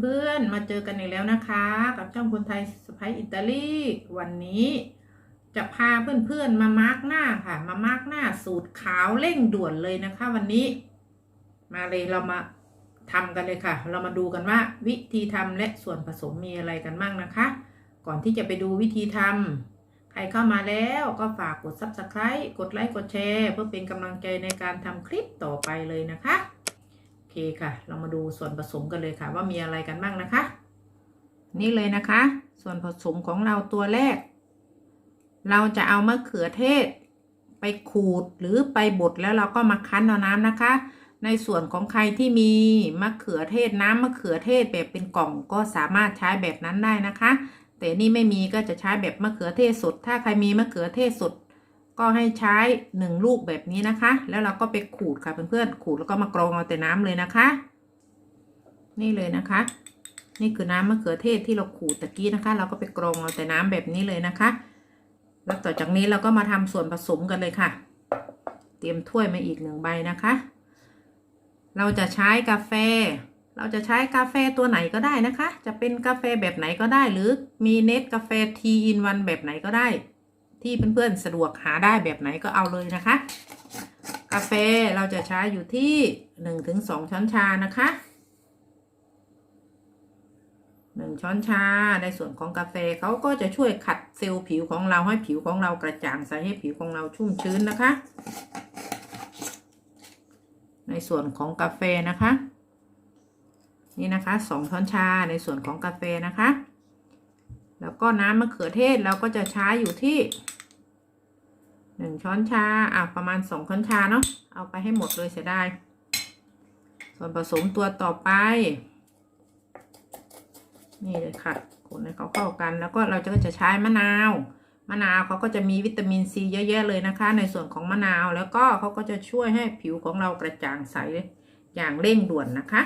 เพื่อนๆ มาเจอกันอีกแล้วนะคะ กับช่องคนไทยสไปอิตาลีวันนี้ จะพาเพื่อนๆ มามาร์กหน้าค่ะ มามาร์กหน้าสูตรขาวเร่งด่วนเลยนะคะ วันนี้ มาเลยเรามาทำกันเลยค่ะ เรามาดูกันว่าวิธีทำและส่วนผสมมีอะไรกันบ้างนะคะ ก่อนที่จะไปดูวิธีทำใครเข้ามาแล้วก็ฝากกด subscribe กดไลค์กดแชร์ เพื่อเป็นกำลังใจในการทำคลิปต่อไปเลยนะคะ เคค่ะ เรามาดูส่วนผสมกันเลยค่ะ ว่ามีอะไรกันบ้างนะคะ นี่เลยนะคะ ส่วนผสมของเราตัวแรก เราจะเอามะเขือเทศ ไปขูดหรือไปบดแล้วเราก็มาคั้นเอาน้ำนะคะ ในส่วนของใครที่มีมะเขือเทศน้ำมะเขือเทศแบบเป็นกล่องก็สามารถใช้แบบนั้นได้นะคะ แต่นี่ไม่มีก็จะใช้แบบมะเขือเทศสด ถ้าใครมีมะเขือเทศสด ก็ให้ใช้หนึ่งลูกแบบนี้นะคะ แล้วเราก็ไปขูดค่ะเพื่อนๆขูดแล้วก็มากรองเอาแต่น้ำเลยนะคะ นี่เลยนะคะ นี่คือน้ำมะเขือเทศที่เราขูดตะกี้นะคะ เราก็ไปกรองเอาแต่น้ำแบบนี้เลยนะคะ แล้วต่อจากนี้เราก็มาทำส่วนผสมกันเลยค่ะ เตรียมถ้วยมาอีกหนึ่งใบนะคะ เราจะใช้กาแฟ เราจะใช้กาแฟตัวไหนก็ได้นะคะ จะเป็นกาแฟแบบไหนก็ได้ หรือมีเนสกาแฟทีอินวันแบบไหนก็ได้ ที่เพื่อนๆสะดวกหาได้แบบไหนก็เอาเลยนะคะ กาแฟเราจะใช้อยู่ที่หนึ่งถึงสองช้อนชานะคะหนึ่งช้อนชาในส่วนของกาแฟเขาก็จะช่วยขัดเซลล์ผิวของเราให้ผิวของเรากระจ่างใสให้ผิวของเราชุ่มชื้นนะคะ ในส่วนของกาแฟนะคะ นี่นะคะสองช้อนชาในส่วนของกาแฟนะคะ แล้วก็น้ำมะเขือเทศเราก็จะใช้อยู่ที่หนึ่งช้อนชา อะ ประมาณสองช้อนชาเนาะ เอาไปให้หมดเลยเสียดาย ส่วนผสมตัวต่อไป นี่เลยค่ะ คนให้เขาเข้ากัน แล้วก็เราจะก็จะใช้มะนาว มะนาวเขาก็จะมีวิตามินซีเยอะแยะเลยนะคะ ในส่วนของมะนาว แล้วก็เขาก็จะช่วยให้ผิวของเรากระจ่างใสอย่างเร่งด่วนนะคะ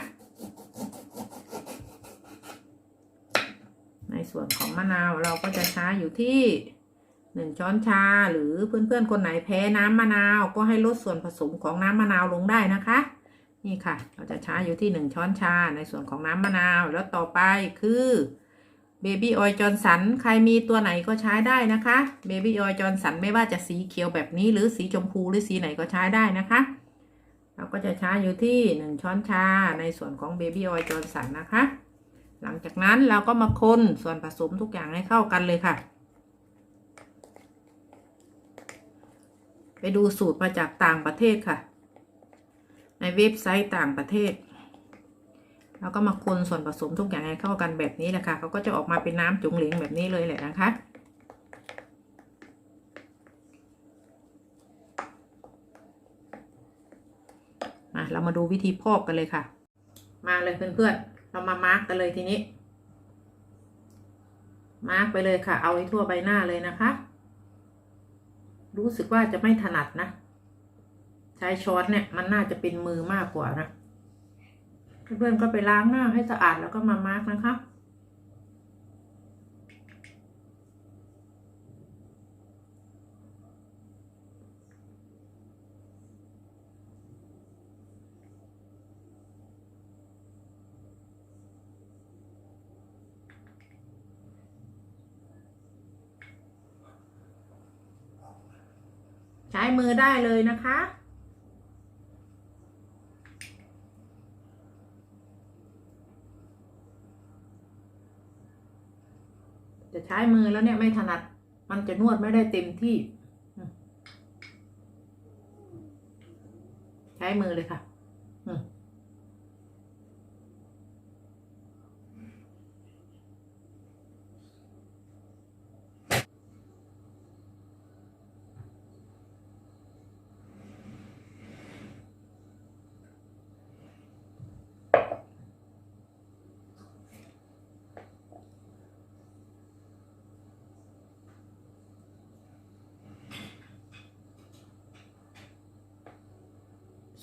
ในส่วนของมะนาวเราก็จะใช้อยู่ที่หนึ่งช้อนชาหรือเพื่อนๆคนไหนแพ้น้ำมะนาวก็ให้ลดส่วนผสมของน้ำมะนาวลงได้นะคะ นี่ค่ะ เราจะใช้อยู่ที่หนึ่งช้อนชาในส่วนของน้ำมะนาวแล้วต่อไปคือเบบี้ออยจอร์สันใครมีตัวไหนก็ใช้ได้นะคะเบบี้ออยจอร์สันไม่ว่าจะสีเขียวแบบนี้หรือสีชมพูหรือสีไหนก็ใช้ได้นะคะ เราก็จะใช้อยู่ที่หนึ่งช้อนชาในส่วนของเบบี้ออยจอร์สันนะคะ หลังจากนั้นเราก็มาคนส่วนผสมทุกอย่างให้เข้ากันเลยค่ะ ไปดูสูตรมาจากต่างประเทศค่ะ ในเว็บไซต์ต่างประเทศแล้วก็มาคนส่วนผสมทุกอย่างให้เข้ากันแบบนี้แหละค่ะเขาก็จะออกมาเป็นน้ำจุ๋งเหลงแบบนี้เลยแหละนะคะ มาเรามาดูวิธีพอกกันเลยค่ะ มาเลยเพื่อนๆ เรามามาร์กกันเลยทีนี้ มาร์กไปเลยค่ะ เอาให้ทั่วใบหน้าเลยนะคะ รู้สึกว่าจะไม่ถนัดนะ ใช้ช้อนเนี่ยมันน่าจะเป็นมือมากกว่านะ เพื่อนๆก็ไปล้างหน้าให้สะอาดแล้วก็มามาร์กนะคะ ใช้มือได้เลยนะคะ จะใช้มือแล้วเนี่ยไม่ถนัด มันจะนวดไม่ได้เต็มที่ ใช้มือเลยค่ะ อืม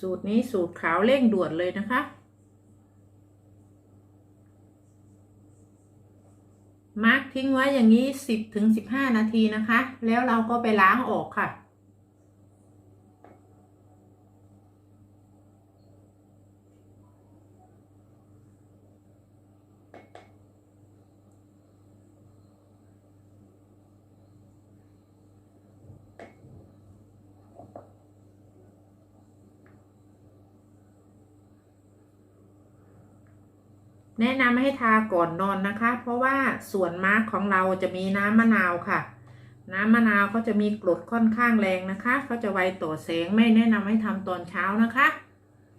สูตรนี้สูตรขาวเร่งด่วนเลยนะคะ มาร์กทิ้งไว้อย่างนี้สิบถึงสิบห้านาทีนะคะ แล้วเราก็ไปล้างออกค่ะ แนะนำให้ทาก่อนนอนนะคะ เพราะว่าส่วนมาร์กของเราจะมีน้ำมะนาวค่ะ น้ำมะนาวเขาจะมีกรดค่อนข้างแรงนะคะเขาจะไวต่อแสงไม่แนะนำให้ทำตอนเช้านะคะ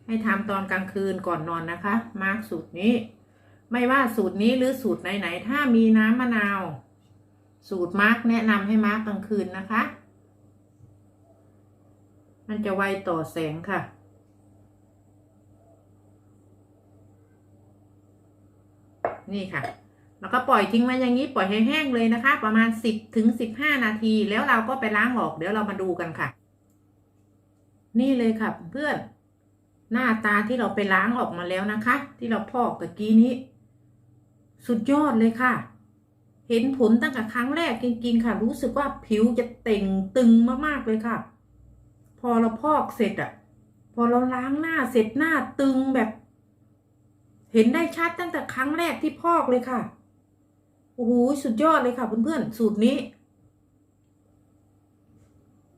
ให้ทำตอนกลางคืนก่อนนอนนะคะ มาร์กสูตรนี้ ไม่ว่าสูตรนี้หรือสูตรไหนๆถ้ามีน้ำมะนาว สูตรมาร์กแนะนำให้มาร์กกลางคืนนะคะ มันจะไวต่อแสงค่ะ นี่ค่ะ แล้วก็ปล่อยทิ้งไว้อย่างนี้ปล่อยให้แห้งเลยนะคะ ประมาณ 10ถึง15 นาที แล้วเราก็ไปล้างออกเดี๋ยวเรามาดูกันค่ะ นี่เลยค่ะเพื่อนหน้าตาที่เราไปล้างออกมาแล้วนะคะ ที่เราพอกตะกี้นี้ สุดยอดเลยค่ะ เห็นผลตั้งแต่ครั้งแรกจริงๆค่ะ รู้สึกว่าผิวจะเต่งตึงมากๆเลยค่ะ พอเราพอกเสร็จอะพอเราล้างหน้าเสร็จหน้าตึงแบบ เห็นได้ชัดตั้งแต่ครั้งแรกที่พอกเลยค่ะ โอ้โห สุดยอดเลยค่ะเพื่อนๆ สูตรนี้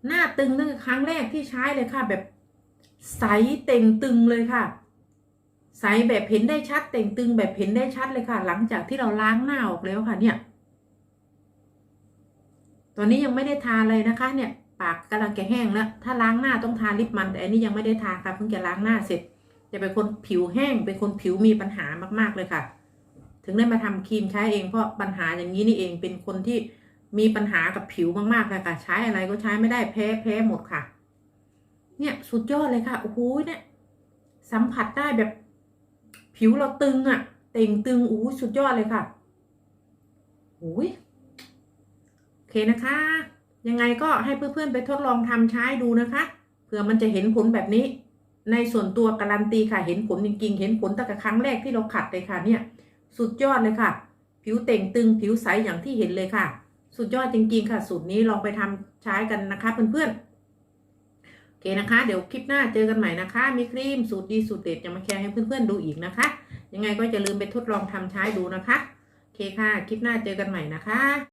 หน้าตึงตั้งแต่ครั้งแรกที่ใช้เลยค่ะ แบบใสเต่งตึงเลยค่ะ ใสแบบเห็นได้ชัด เต่งตึงแบบเห็นได้ชัดเลยค่ะ หลังจากที่เราล้างหน้าออกแล้วค่ะเนี่ย ตอนนี้ยังไม่ได้ทาเลยนะคะเนี่ย ปากกำลังจะแห้งแล้ว ถ้าล้างหน้าต้องทาลิปมันแต่อันนี้ยังไม่ได้ทาค่ะเพิ่งจะล้างหน้าเสร็จ จะเป็นคนผิวแห้ง เป็นคนผิวมีปัญหามาก ๆเลยค่ะ ถึงได้มาทำครีมใช้เองเพราะปัญหาอย่างนี้นี่เองเป็นคนที่มีปัญหากับผิวมากๆเลยค่ะ ใช้อะไรก็ใช้ไม่ได้แพ้แพ้หมดค่ะ เนี่ยสุดยอดเลยค่ะโอ้โหเนี่ยสัมผัสได้แบบผิวเราตึงอะเต่งตึงโอ้สุดยอดเลยค่ะโอ้ยโอเคนะคะ ยังไงก็ให้เพื่อนๆไปทดลองทำใช้ดูนะคะเผื่อมันจะเห็นผลแบบนี้ ในส่วนตัวการันตีค่ะเห็นผลจริงๆ เห็นผลตั้งแต่ครั้งแรกที่เราขัดเลยค่ะเนี่ย สุดยอดเลยค่ะ ผิวเต่งตึงผิวใสอย่างที่เห็นเลยค่ะ สุดยอดจริงๆ ค่ะ สูตรนี้ลองไปทำใช้กันนะคะเพื่อนๆโอเคนะคะ เดี๋ยวคลิปหน้าเจอกันใหม่นะคะ มีครีมสูตรดีสูตรเด็ดจะมาแชร์ให้เพื่อนๆดูอีกนะคะ ยังไงก็อย่าลืมไปทดลองทำใช้ดูนะคะโอเคค่ะ คลิปหน้าเจอกันใหม่นะคะ